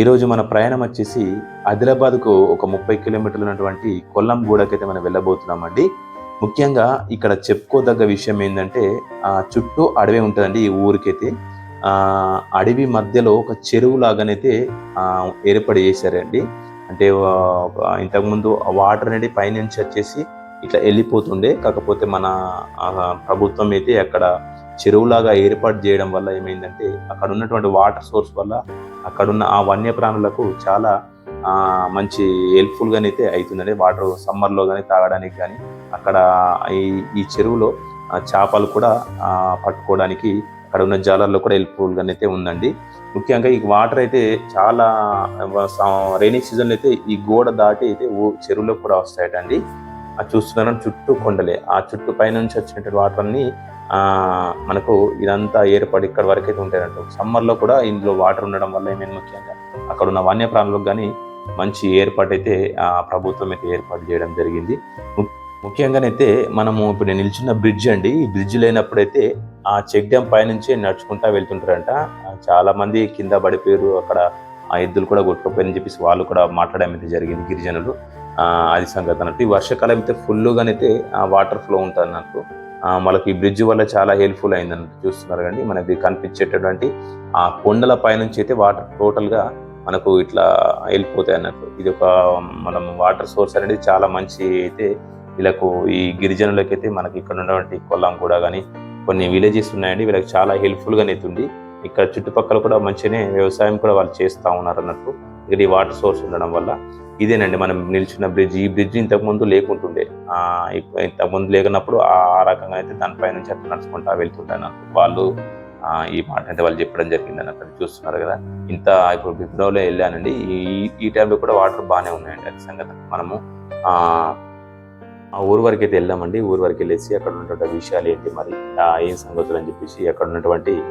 ఈరోజు మన ప్రయాణం వచ్చేసి ఆదిలాబాద్కు ఒక ముప్పై కిలోమీటర్లు ఉన్నటువంటి కొల్లం గూడకైతే మనం వెళ్ళబోతున్నామండి. ముఖ్యంగా ఇక్కడ చెప్పుకోదగ్గ విషయం ఏంటంటే ఆ చుట్టూ అడవి ఉంటుందండి ఈ ఊరికైతే. అడవి మధ్యలో ఒక చెరువు లాగానైతే ఏర్పాటు చేశారండి. అంటే ఇంతకుముందు వాటర్ అనేది పైనుంచి వచ్చేసి ఇట్లా వెళ్ళిపోతుండే. కాకపోతే మన ప్రభుత్వం అయితే అక్కడ చెరువులాగా ఏర్పాటు చేయడం వల్ల ఏమైందంటే అక్కడ ఉన్నటువంటి వాటర్ సోర్స్ వల్ల అక్కడున్న ఆ వన్యప్రాణులకు చాలా మంచి హెల్ప్ఫుల్గానే అయితే అవుతుందండి వాటర్ సమ్మర్లో కానీ తాగడానికి కానీ అక్కడ ఈ ఈ చెరువులో చేపలు కూడా పట్టుకోవడానికి అక్కడ ఉన్న జాలర్లో కూడా హెల్ప్ఫుల్గా అయితే ఉందండి. ముఖ్యంగా ఈ వాటర్ అయితే చాలా రైనీ సీజన్లో అయితే ఈ గోడ దాటి అయితే చెరువులో కూడా వస్తాయటండి. ఆ చూస్తున్నాను చుట్టూ కొండలే. ఆ చుట్టూ పైనుంచి వచ్చినటువంటి వాటర్ని మనకు ఇదంతా ఏర్పడి ఇక్కడ వరకు అయితే ఉంటాయంట. సమ్మర్లో కూడా ఇందులో వాటర్ ఉండడం వల్ల ఏమైంది ముఖ్యంగా? అక్కడ ఉన్న వన్యప్రాణులకు కానీ మంచి ఏర్పాటు అయితే ఆ ప్రభుత్వం అయితే ఏర్పాటు చేయడం జరిగింది. ము- ముఖ్యంగానైతే మనము ఇప్పుడు నేను నిల్చున్న బ్రిడ్జ్ అండి. ఈ బ్రిడ్జ్ లేనప్పుడైతే ఆ చెక్ డ్యామ్ పైనుంచి నడుచుకుంటా వెళ్తుంటారంట. చాలామంది చాలా మంది కింద పడిపోయారు. అక్కడ ఆ ఎద్దులు కూడా కొట్టుకుపోయారని చెప్పేసి వాళ్ళు కూడా మాట్లాడడం అయితే జరిగింది గిరిజనులు. అది సంగతి అన్నట్టు. ఈ వర్షాకాలం అయితే ఫుల్గానైతే ఆ వాటర్ ఫ్లో ఉంటుంది అన్నట్టు వాళ్ళకి మనకి ఈ బ్రిడ్జ్ వల్ల చాలా హెల్ప్ఫుల్ అయిందని చూస్తున్నారు కండి. మనకి కనిపించేటటువంటి ఆ కొండల పైనుంచి అయితే వాటర్ టోటల్గా మనకు ఇట్లా వెళ్ళిపోతాయి అన్నట్టు. ఇది ఒక మనం వాటర్ సోర్స్ అనేది చాలా మంచి అయితే వీళ్ళకు ఈ గిరిజనులకి అయితే మనకి ఇక్కడ ఉన్నటువంటి కొల్లం కూడా కానీ కొన్ని విలేజెస్ ఉన్నాయండి వీళ్ళకి చాలా హెల్ప్ఫుల్ గానే అవుతుంది ఇక్కడ చుట్టుపక్కల కూడా మంచిగానే వ్యవసాయం కూడా వాళ్ళు చేస్తూ ఉన్నారు అన్నట్టు. ఇది వాటర్ సోర్స్ ఉండడం వల్ల. ఇదేనండి మనం నిలిచిన బ్రిడ్జ్. ఈ బ్రిడ్జ్ ఇంతకుముందు లేకుంటుండే. ఇంతకుముందు లేకున్నప్పుడు ఆ రకంగా అయితే దానిపై నుంచి అట్లా నడుచుకుంటా వెళ్తుంటాను వాళ్ళు ఈ మాట అయితే వాళ్ళు చెప్పడం జరిగింది అన్నట్టు అక్కడ చూస్తున్నారు కదా. ఇంత ఇప్పుడు బిబ్రోలో వెళ్ళానండి. ఈ ఈ టైంలో కూడా వాటర్ బాగానే ఉన్నాయండి. అది సంగతి. మనము ఆ ఊరు వరకు అయితే వెళ్ళామండి ఊరు వరకు వెళ్ళేసి అక్కడ ఉన్నటువంటి విషయాలు ఏంటి మరి ఆ ఏం సంగతులు అని చెప్పేసి అక్కడ ఉన్నటువంటి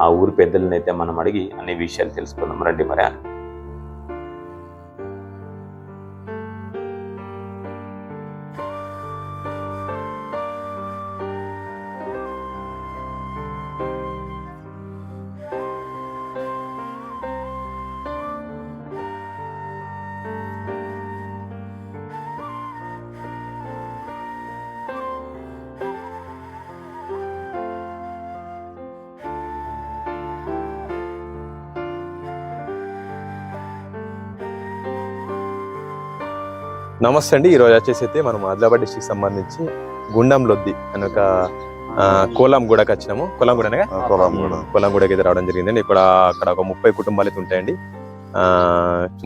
ఆ ఊరి పెద్దలను అయితే మనం అడిగి అన్ని విషయాలు తెలుసుకుందాం. రండి మరి. అని నమస్తే అండి. ఈరోజు వచ్చేసి అయితే మనం ఆదిలాబాద్ డిస్టిక్ సంబంధించి గుండం లొద్ది అని ఒక ఆ, కోలం గూడకి వచ్చినాము. కోలం గూడనేగా ఆ, పొలం కూడా కోలం గూడకి అయితే రావడం జరిగిందండి. ఇక్కడ అక్కడ ఒక ముప్పై కుటుంబాలు అయితే ఉంటాయండి.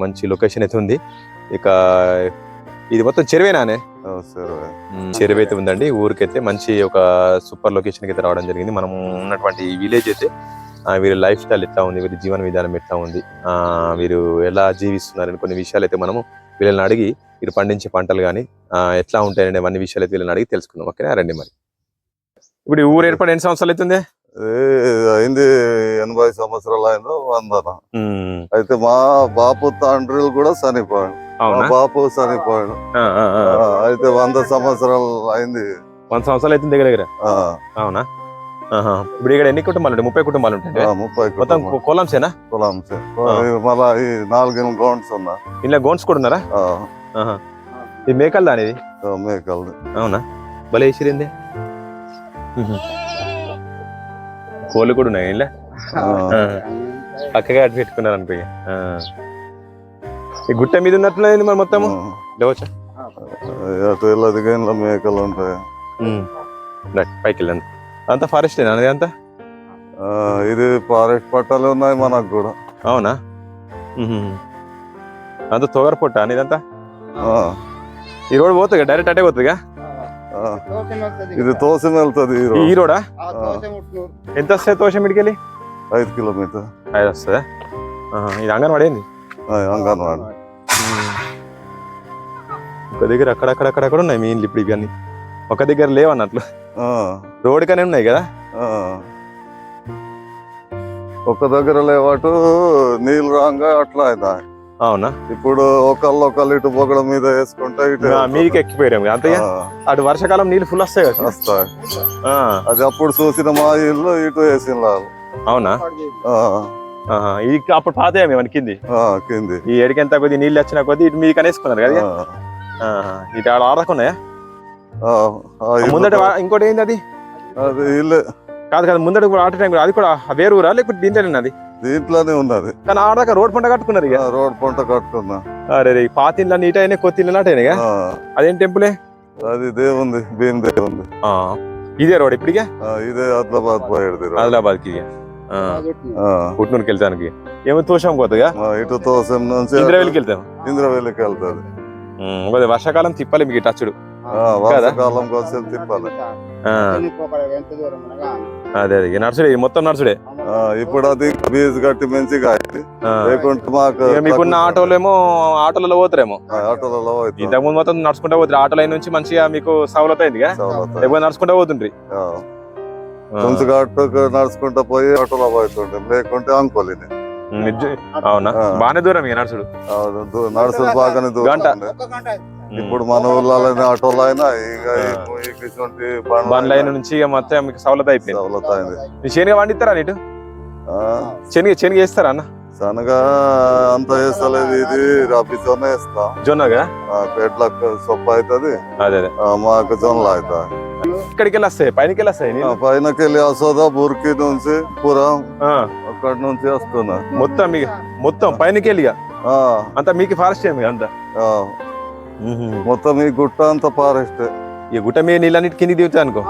మంచి లొకేషన్ అయితే ఉంది. ఇక ఇది మొత్తం చెరువేనానే చెరువు. అయితే ఉందండి. ఊరికైతే మంచి ఒక సూపర్ లొకేషన్ అయితే రావడం జరిగింది. మనం ఉన్నటువంటి విలేజ్ అయితే వీరి లైఫ్ స్టైల్ ఎట్లా ఉంది? వీరి జీవన విధానం ఎట్లా ఉంది? ఆ వీరు ఎలా జీవిస్తున్నారని కొన్ని విషయాలు అయితే మనము వీళ్ళని అడిగి వీరు పండించే పంటలు కానీ ఎట్లా ఉంటాయనే అన్ని విషయాలు అయితే వీళ్ళని అడిగి తెలుసుకుందాం. ఓకేనా? రండి మరి. ఇప్పుడు ఈ ఊరు ఏర్పడి ఎన్ని సంవత్సరాలు అవుతుంది? అయింది ఎనభై సంవత్సరాలు అయిందో వందన. అయితే మా బాపు తండ్రులు కూడా చనిపోయాడు మా బాపు చనిపోయాడు. అయితే వంద సంవత్సరాలు అయింది. వంద సంవత్సరాలు అవుతుంది దగ్గర దగ్గర? అవునా. ఇప్పుడు ఇక్కడ ఎన్ని కుటుంబాలు ముప్పై కుటుంబాలు ఉంటాయి ముప్పై మొత్తం కొలంసేనా కులాంసే మళ్ళా ఈ నాలుగు గౌండ్స్ ఉన్నా. ఇలా గోన్స్ కూడా ఉన్నారా. ఇది మేకల్ దానిది ఆ, మేకల్ది. అవునా? భలే వేసిరింది. కోళ్ళు కూడా ఉన్నాయి ఇలా పక్కగా అటు పెట్టుకున్నారు అనుకో. ఈ గుట్ట మీద ఉన్నట్లేదు మరి మొత్తము? ఆ, లేవచ్చా? అటు వెళ్ళదు గైన్ల మేకలు ఉంటాయి. పైకి వెళ్ళండి. అంతా ఫారెస్ట్ అనేది అంతా? ఇది ఫారెస్ట్ పట్టాలు ఉన్నాయి మనకు కూడా. అవునా. అంత తొగర పొట్ట అనేది అంతా ఆ, ఈ రోడ్ పోతుంది డైరెక్ట్ అటే పోతుందిగా? ఇది తోసం వెళ్తుంది ఈ రోడ్. ఎంత వస్తుంది తోషం ఇడికెళ్ళి? ఐదు కిలోమీటర్. ఐదు వస్తుందా? ఇది అంగన్వాడి ఏంది? అంగన్వాడి. ఒక దగ్గర అక్కడక్కడ అక్కడక్కడ ఉన్నాయి మీ ఇండ్లు ఇప్పుడు ఇవన్నీ ఒక దగ్గర లేవన్నట్లు రోడ్ కానీ ఉన్నాయి కదా. ఒక దగ్గర లేవాటు నీళ్ళు రాగా అట్లా అయినా. అవునా? ఇప్పుడు ఒకళ్ళు ఒకళ్ళు ఇటు పొగడ మీద వేసుకుంటే ఇటు ఎక్కిపోయారు అంతగా? ఆ, అటు వర్షాకాలం నీళ్ళు ఫుల్ వస్తాయి కదా? వస్తాయి. ఆ, అది అప్పుడు చూసిన మా ఇల్లు ఇటు వేసిన. అవునా? ఇది అప్పుడు పాతే మన కింది? కింది. ఈ ఏడికెంత కొద్ది నీళ్ళు వచ్చిన కొద్ది ఇటు మీకు అనేసుకున్నారు కదా ఇటు ఆడ ఆడకున్నాయా ముందట ఇంకోటి ఏంది అది? అది ఇల్లు. కాదు కాదు ముందట కూడా ఆట టైం అది కూడా వేరు ఊరా? లేకపోతే దీంట్లోనే అది? దీంట్లోనే ఉన్నది. కానీ ఆడదాకా రోడ్ పంట కట్టుకున్నారు ఇక. రోడ్ పంట కట్టుకున్నా. అరే రే పాత ఇల్లు నీట్ అయినా కొత్త ఇల్లు నాటైనా ఇక? అదేం టెంపులే? అది దేవుంది భీమ్ దేవుంది. ఆ, ఇదే రోడ్ ఇప్పటికే? ఇదే ఆదిలాబాద్ పోయేది రోడ్. ఆదిలాబాద్కి ఆ, పుట్నూరుకి వెళ్తానికి. ఏమో తోషం ఆ, ఇటు తోసం నుంచి ఇంద్రవెల్లికి వెళ్తాం ఇంద్రవెల్లికి వెళ్తాది. వర్షాకాలం తిప్పాలి మీకు టచ్చుడు ఆ, వర్షాకాలం కోసం తిప్పాలి. ఆ, అదే అదే. ఇది మొత్తం ఆ, ఇప్పుడు అది ఫీజు కట్టి లేకుంటే మాకు మీకున్న ఆటోలు ఏమో ఆటోలలో పోతారేమో. ఆటోలలో పోతాం. ఇంతకుముందు మొత్తం నడుచుకుంటా పోతారు ఆటో లైన్ నుంచి మంచిగా మీకు సవలత అయింది. లేకపోతే నడుచుకుంటా పోతుండ్రి. ఆ, ఆ, కొంచెం నడుచుకుంటా పోయి ఆటోలో పోతుండే లేకుంటే నిజ- అవునా. బాగానే దూరం ఇక నడుచుడు. నడుచుడు బాగానే దూరం గంట. ఇప్పుడు మన ఊర్లలో ఆటోలో అయినా బండ్ల నుంచి ఇక మొత్తం మీకు సవలత అయిపోయింది. సవలత అయింది మీ శనిగా పండిస్తారా నీటు శనిగ శనిగ వేస్తారా అన్న? శనగ అంత వేస్తలేదు ఇది రబ్బితోనే వేస్తాం. జొన్నగా? పెట్లకు సొప్ప అవుతుంది. అదే అదే. మాకు జొన్నలు అవుతాయి. ఇక్కడికి వెళ్ళి వస్తాయి పైనకి వెళ్ళి వస్తాయి. పైనకి వెళ్ళి వస్తుందా బుర్కి నుంచి పురం? అక్కడి నుంచి వస్తున్నా. మొత్తం మొత్తం పైనకి వెళ్ళి ఇక. ఆ, అంతా మీకు ఫారెస్ట్ ఏమి అంతా? మొత్తం ఈ గుట్ట అంతా ఫారెస్ట్ ఈ గుట్ట మీద నీళ్ళన్నిటి కిందికి దిగుతాయి అనుకో.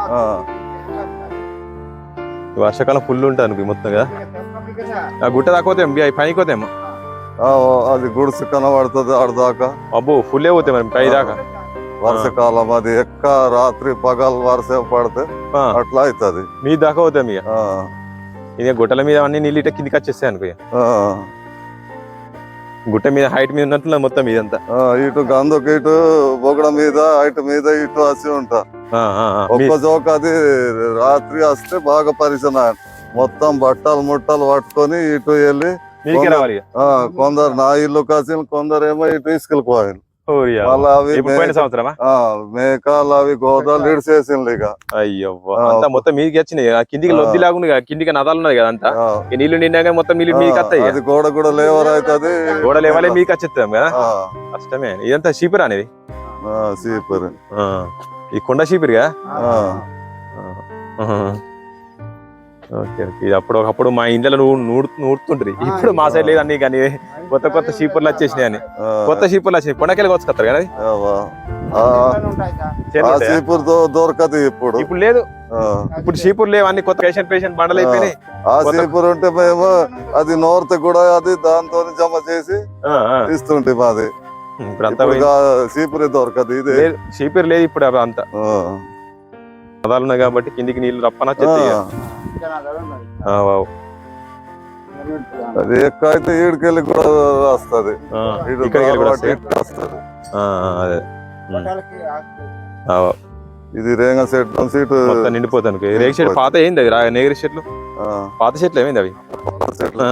వర్షాకాలం ఫుల్ ఉంటుంది అనుకో మొత్తం కదా. ఆ గుట్ట దాకా పోతే అవి పైకి పోతాయేమో అది గుడిసె కనబడుతుంది ఆడదాకా అబ్బో ఫుల్ పోతాయి మరి పై దాకా. వర్షకాలం అది ఎక్క రాత్రి పగలు వర్షం పడితే అట్లా అవుతుంది మీ దాకా ఇక. ఇక గుట్టల మీద అన్ని నీళ్ళు ఇట్లా కిందికి వచ్చేస్తాయి అనుకో. గుట్ట మీద హైట్ మీద ఉన్నట్లు మొత్తం ఇదంతా? ఇటు గందుకు ఇటు బొగడ మీద ఇటు మీద ఇటు వచ్చి ఉంటా. ఒక్క జోక అది రాత్రి వస్తే బాగా పరిచయం మొత్తం బట్టలు ముట్టలు పట్టుకొని ఇటు వెళ్ళి కొందరు నా ఇల్లు కాసిన కొందరు ఏమో ఇటు తీసుకెళ్ళిపోయాను. మళ్ళీ అవి సంవత్సరమా? మేకాలు అవి గోదాలు ఇడిచేసింది ఇక. అయ్యో. అంతా మొత్తం మీదికి వచ్చినాయి. ఆ కిందికి. లొద్ది లాగుంది కదా కిందికి నదాలు కదా అంతా? ఈ నీళ్ళు నిండాక మొత్తం నీళ్ళు మీకు వస్తాయి. అది గోడ కూడా లేవర్ అవుతుంది గోడ లేవాలే మీకు వచ్చేస్తాం కదా? కష్టమే. ఇదంతా షీపర్ అనేది? ఆ, సూపర్ ఆ. ఈ కొండ షీపర్ కదా ఆ, ఓకే ఓకే. ఇది అప్పుడు ఒకప్పుడు మా ఇంట్లో నువ్వు నూడు నూడుతుండ్రి ఇప్పుడు మా సైడ్ లేదు అన్ని కానీ కొత్త కొత్త షీపర్లు వచ్చేసినాయి అని. కొత్త షీపర్లు వచ్చినాయి కొండకెళ్ళి వచ్చుకొస్తారు కదా? సీపూర్ దొరకదు ఇప్పుడు. ఇప్పుడు లేదు. ఇప్పుడు షీపూర్ లేవు అన్ని కొత్త పేషెంట్ పేషెంట్ బండలు అయిపోయినాయి. ఆ ఉంటే మేము అది నోర్త కూడా అది దాంతో జమ చేసి. ఇస్తుంటే మాది. ఇప్పుడు అంతా దొరకదు ఇది. లేదు షీపర్ లేదు ఇప్పుడు అంతా. పదాలు ఉన్నాయి కాబట్టి కిందికి నీళ్ళు రప్పన అది ఎక్కువ అయితే ఈడికెళ్ళి కూడా వస్తది వస్తది ఆ, ఆ, అదే. ఆ, ఇది రేంగ సెట్ మొత్తం నిండిపోతాను రేగు చెట్లు పాత ఏంది అది? రా- నేగరి చెట్లు? ఆ, పాత చెట్లు ఏమైంది అవి? చెట్లు.